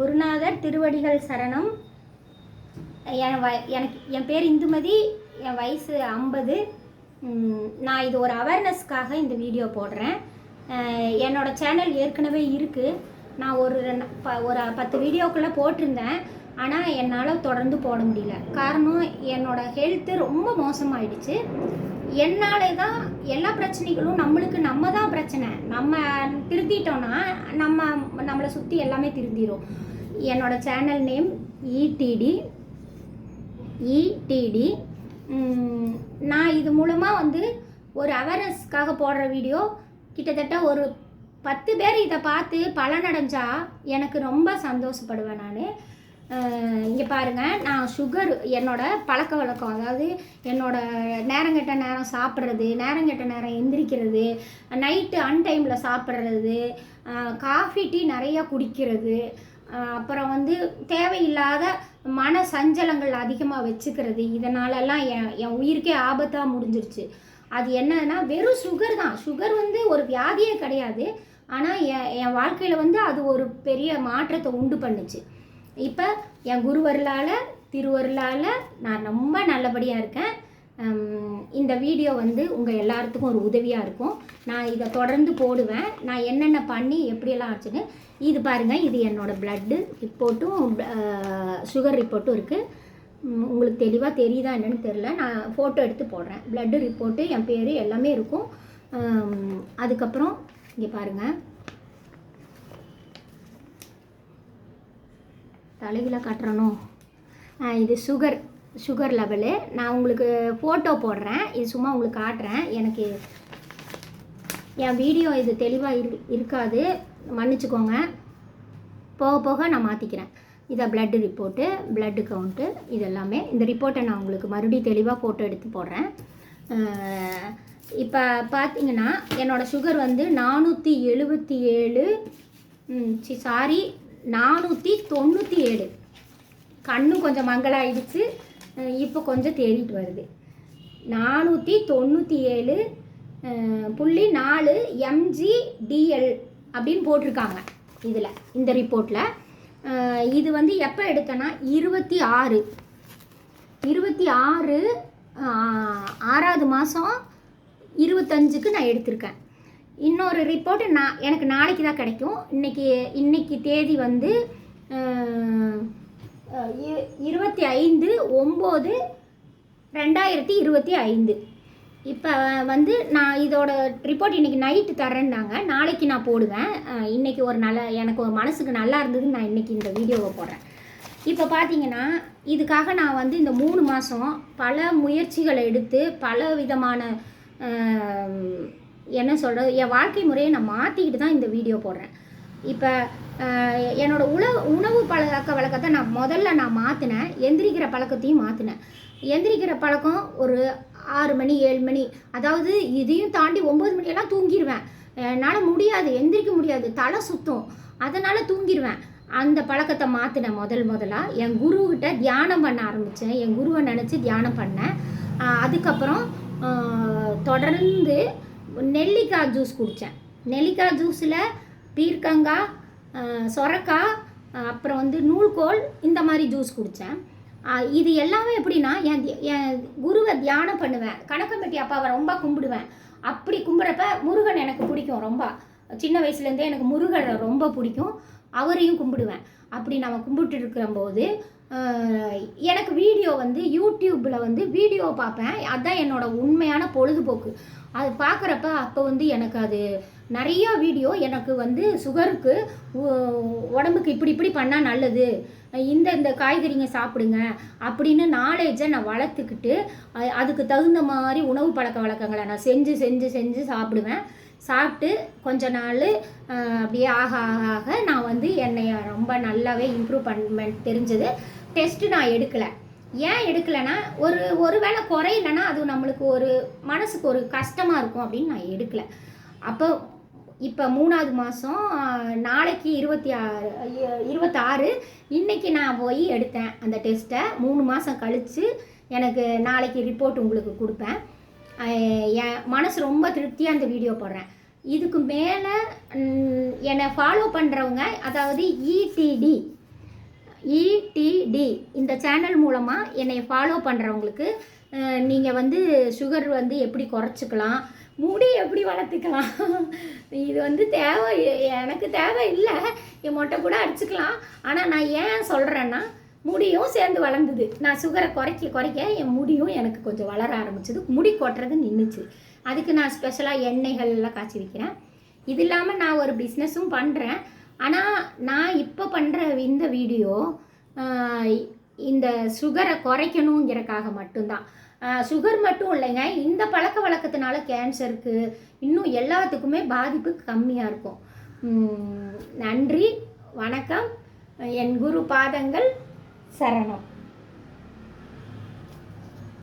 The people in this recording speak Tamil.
குருநாதர் திருவடிகள் சரணம். என் வ எனக்கு என் பேர் இந்துமதி என் வயசு ஐம்பது. நான் இது ஒரு அவேர்னஸ்க்காக இந்த வீடியோ போடுறேன். என்னோடய சேனல் ஏற்கனவே இருக்குது நான் ஒரு ப- ஒரு பத்து வீடியோக்குள்ளே போட்டிருந்தேன். ஆனால் என்னால் தொடர்ந்து போட முடியல. காரணம் என்னோடய ஹெல்த்து ரொம்ப மோசமாயிடுச்சு. என்னாலே தான் எல்லா பிரச்சனைகளும் நம்மளுக்கு நம்ம தான் பிரச்சனை. நம்ம திருத்திட்டோன்னா நம்ம நம்மளை சுற்றி எல்லாமே திருந்திடும் என்னோடய சேனல் நேம் இடிடி இடிடி நான் இது மூலமாக வந்து ஒரு அவேர்னஸ்க்காக போடுற வீடியோ கிட்டத்தட்ட ஒரு பத்து பேர் இதை பார்த்து பலனடைஞ்சால் எனக்கு ரொம்ப சந்தோஷப்படுவேன் நான். இங்கே பாருங்கள் நான் சுகர் என்னோடய பழக்க வழக்கம். அதாவது நேரம் நேரங்கெட்ட நேரம் சாப்பிட்றது நேரங்கெட்ட நேரம் எந்திரிக்கிறது நைட்டு அன்டைமில் சாப்பிட்றது காஃபி டீ நிறையா குடிக்கிறது அப்புறம் வந்து தேவையில்லாத மன சஞ்சலங்கள் அதிகமாக வச்சுக்கிறது. இதனாலலாம் என் என் உயிருக்கே ஆபத்தாக முடிஞ்சிருச்சு. அது என்னன்னா வெறும் சுகர் தான். சுகர் வந்து ஒரு வியாதியே கிடையாது. ஆனால் என் என் வாழ்க்கையில் வந்து அது ஒரு பெரிய மாற்றத்தை உண்டு பண்ணுச்சு. இப்போ என் குருவருளால் திருவருளால் நான் ரொம்ப நல்லபடியாக இருக்கேன். இந்த வீடியோ வந்து உங்கள் எல்லாத்துக்கும் ஒரு உதவியாக இருக்கும். நான் இதை தொடர்ந்து போடுவேன். நான் என்னென்ன பண்ணி எப்படியெல்லாம் ஆச்சுன்னு இது பாருங்கள் இது என்னோடய ப்ளட்டு ரிப்போர்ட்டும் சுகர் ரிப்போர்ட்டும் இருக்குது உங்களுக்கு தெளிவாக தெரியுதா என்னன்னு தெரில நான் ஃபோட்டோ எடுத்து போடுறேன். ப்ளட்டு ரிப்போர்ட்டு என் பேர் எல்லாமே இருக்கும். அதுக்கப்புறம் இங்கே பாருங்கள் தலைகளை கட்டுறணும் இது சுகர் சுகர் லெவலு நான் உங்களுக்கு ஃபோட்டோ போடுறேன். இது சும்மா உங்களுக்கு காட்டுறேன். எனக்கு என் வீடியோ இது தெளிவாக இரு இருக்காது. மன்னிச்சுக்கோங்க. போக போக நான் மாற்றிக்கிறேன் இதை பிளட் ரிப்போர்ட்டு பிளட்டு கவுண்ட்டு இது எல்லாமே இந்த ரிப்போர்ட்டை நான் உங்களுக்கு மறுபடியும் தெளிவாக ஃபோட்டோ எடுத்து போடுறேன். இப்போ பார்த்தீங்கன்னா என்னோடய சுகர் வந்து நானூற்றி எழுபத்தி ஏழு. சாரி நானூற்றி தொண்ணூற்றி ஏழு. கண்ணும் கொஞ்சம் மங்களாயிடுச்சு இப்போ கொஞ்சம் தேறிட்டு வருது. நானூற்றி தொண்ணூற்றி ஏழு புள்ளி நாலு எம்ஜிடிஎல் அப்படின்னு போட்டிருக்காங்க இதில் இந்த ரிப்போர்ட்டில் இது வந்து எப்போ எடுத்தேன்னா இருபத்தி ஆறு இருபத்தி ஆறு ஆறாவது மாதம் இருபத்தஞ்சுக்கு நான் எடுத்திருக்கேன். இன்னொரு ரிப்போர்ட்டு நான் எனக்கு நாளைக்கு தான் கிடைக்கும். இன்னைக்கு இன்றைக்கி தேதி வந்து இருபத்தி ஐந்து ஒம்பது ரெண்டாயிரத்தி இருபத்தி ஐந்து. இப்போ வந்து நான் இதோட ரிப்போர்ட் இன்றைக்கி நைட்டு தரேன்னாங்க நாளைக்கு நான் போடுவேன். இன்றைக்கி ஒரு நல்ல எனக்கு ஒரு மனசுக்கு நல்லா இருந்ததுன்னு நான் இன்னைக்கு இந்த வீடியோவை போடுறேன். இப்போ பார்த்தீங்கன்னா இதுக்காக நான் வந்து இந்த மூணு மாதம் பல முயற்சிகளை எடுத்து பல விதமான என்ன சொல்கிறது என் வாழ்க்கை முறையை நான் மாற்றிக்கிட்டு தான் இந்த வீடியோ போடுறேன். இப்போ என்னோட உணவு உணவு பழக்க வழக்கத்தை நான் முதல்ல நான் மாற்றினேன் எந்திரிக்கிற பழக்கத்தையும் மாற்றினேன் எந்திரிக்கிற பழக்கம் ஒரு ஆறு மணி ஏழு மணி. அதாவது இதையும் தாண்டி ஒம்பது மணியெல்லாம் தூங்கிடுவேன் என்னால் முடியாது எந்திரிக்க முடியாது தலை சுத்தம். அதனால் தூங்கிடுவேன் அந்த பழக்கத்தை மாற்றினேன் முதல் முதலாக என் குருக்கிட்ட தியானம் பண்ண ஆரம்பித்தேன் என் குருவை நினச்சி தியானம் பண்ணேன். அதுக்கப்புறம் தொடர்ந்து நெல்லிக்காய் ஜூஸ் குடித்தேன் நெல்லிக்காய் ஜூஸில் பீர்க்கங்காய் சொரக்காய் அப்புறம் வந்து நூல்கோல் இந்த மாதிரி ஜூஸ் குடித்தேன் இது எல்லாமே எப்படின்னா என் என் குருவை தியானம் பண்ணுவேன். கணக்கம்பட்டி அப்பாவை ரொம்ப கும்பிடுவேன். அப்படி கும்பிட்றப்ப முருகன் எனக்கு பிடிக்கும் ரொம்ப. சின்ன வயசுலேருந்தே எனக்கு முருகனை ரொம்ப பிடிக்கும். அவரையும் கும்பிடுவேன். அப்படி நம்ம கும்பிட்டு இருக்கிறம்போது எனக்கு வீடியோ வந்து யூடியூப்பில் வந்து வீடியோ பார்ப்பேன். அதுதான் என்னோடய உண்மையான பொழுதுபோக்கு. அது பார்க்குறப்ப அப்போ வந்து எனக்கு அது நிறையா வீடியோ எனக்கு வந்து சுகருக்கு உடம்புக்கு இப்படி இப்படி பண்ணால் நல்லது. இந்த இந்த காய்கறிங்க சாப்பிடுங்க அப்படின்னு நாலேஜை நான் வளர்த்துக்கிட்டு அதுக்கு தகுந்த மாதிரி உணவு பழக்க வழக்கங்களை நான் செஞ்சு செஞ்சு செஞ்சு சாப்பிடுவேன். சாப்பிட்டு கொஞ்ச நாள் அப்படியே ஆக ஆக ஆக நான் வந்து என்னை ரொம்ப நல்லாவே இம்ப்ரூவ் பண்ண தெரிஞ்சது. டெஸ்ட்டு நான் எடுக்கலை. ஏன் எடுக்கலைன்னா ஒரு ஒரு வேளை குறையலன்னா அது நம்மளுக்கு ஒரு மனசுக்கு ஒரு கஷ்டமாக இருக்கும் அப்படின்னு நான் எடுக்கலை. அப்போ இப்போ மூணாவது மாதம் நாளைக்கு இருபத்தி ஆறு இருபத்தாறு இன்னைக்கு நான் போய் எடுத்தேன் அந்த டெஸ்ட்டை மூணு மாதம் கழித்து எனக்கு நாளைக்கு ரிப்போர்ட் உங்களுக்கு கொடுப்பேன். என் மனசு ரொம்ப திருப்தியாக அந்த வீடியோ போடுறேன். இதுக்கு மேலே என்னை ஃபாலோ பண்ணுறவங்க அதாவது இடிடி இடிடி இந்த சேனல் மூலமாக என்னை ஃபாலோ பண்ணுறவங்களுக்கு நீங்கள் வந்து சுகர் வந்து எப்படி குறைச்சிக்கலாம் முடி எப்படி வளர்த்துக்கலாம் இது வந்து தேவை எனக்கு தேவை இல்லை என் மொட்டை கூட அடிச்சுக்கலாம். ஆனால் நான் ஏன் சொல்கிறேன்னா முடியும் சேர்ந்து வளர்ந்தது. நான் சுகரை குறைக்க குறைக்க என் முடியும் எனக்கு கொஞ்சம் வளர ஆரம்பிச்சது. முடி கொட்டுறது நின்றுச்சு அதுக்கு நான் ஸ்பெஷலாக எண்ணெய்கள் எல்லாம் காய்ச்சி வைக்கிறேன். இது இல்லாமல் நான் ஒரு பிஸ்னஸும் பண்ணுறேன் ஆனால் நான் இப்போ பண்ணுற இந்த வீடியோ இந்த சுகரை குறைக்கணுங்கிறக்காக மட்டும்தான். சுகர் மட்டும் இல்லைங்க இந்த பழக்க வழக்கத்தினால கேன்சருக்கு இன்னும் எல்லாத்துக்குமே பாதிப்பு கம்மியாக இருக்கும். நன்றி வணக்கம் என் குரு பாதங்கள் சரணம்.